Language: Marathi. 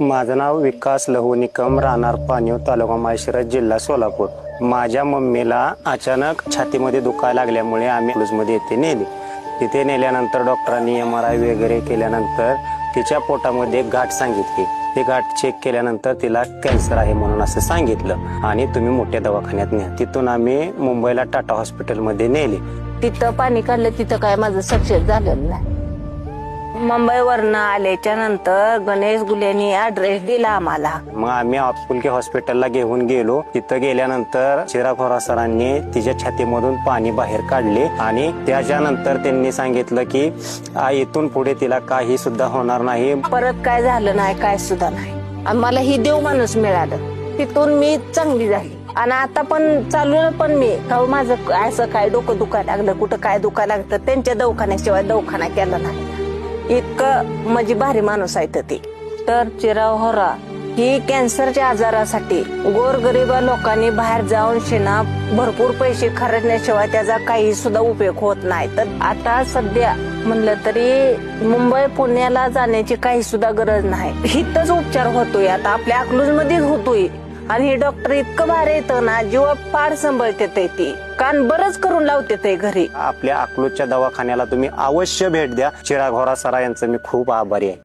माझं नाव विकास लहू निकम राहणार पाणीव तालुका माळशिरस जिल्हा सोलापूर. माझ्या मम्मीला अचानक छातीमध्ये दुखायला लागल्यामुळे आम्ही मध्ये येथे नेली. तिथे नेल्यानंतर डॉक्टरांनी एम आर आय वगैरे केल्यानंतर तिच्या पोटामध्ये गाठ सांगितली. ते गाठ चेक केल्यानंतर तिला कॅन्सर आहे म्हणून असं सांगितलं. आणि तुम्ही मोठ्या दवाखान्यात न्या. तिथून आम्ही मुंबईला टाटा हॉस्पिटलमध्ये नेले. तिथं पाणी काढलं तिथं काय माझं सक्सेस झालेलं नाही. मुंबईवरनं आल्याच्यानंतर गणेश गुल्यांनी ऍड्रेस दिला आम्हाला. मग आम्ही आपुलके हॉस्पिटलला घेऊन गेलो. तिथं गेल्यानंतर चिराखोरा सरांनी तिच्या छातीमधून पाणी बाहेर काढले आणि त्याच्यानंतर त्यांनी सांगितलं की आ, इथून पुढे तिला काही सुद्धा होणार नाही. परत काय झालं नाही काय सुद्धा नाही. आणि मला ही देव माणूस मिळालं. तिथून मी चांगली झाली. आणि आता पण चालू पण मी. का माझं असं काय डोकं दुखायला लागलं कुठं काय दुखायला लागतं त्यांच्या दवाखान्याशिवाय दवाखाना केला नाही. इतकं म्हणजे भारी माणूस आहेत तर ते. तर चिराव होरा ही कॅन्सरच्या आजारासाठी गोरगरीब लोकांनी बाहेर जाऊन शेणा भरपूर पैसे खरेदण्याशिवाय त्याचा काही सुद्धा उपयोग होत नाही. तर आता सध्या म्हणलं तरी मुंबई पुण्याला जाण्याची काही सुद्धा गरज नाही. हिथच उपचार होतोय. आता आपल्या अकलूज मध्येच होतोय. आणि हे डॉक्टर इतकं भारी येतं ना जीवा फार सांभाळते ते ती. कान बरंच करून लावते ते घरी. आपल्या अकलूजच्या दवाखान्याला तुम्ही अवश्य भेट द्या. चिराघोरा सरा यांचं मी खूप आभारी आहे.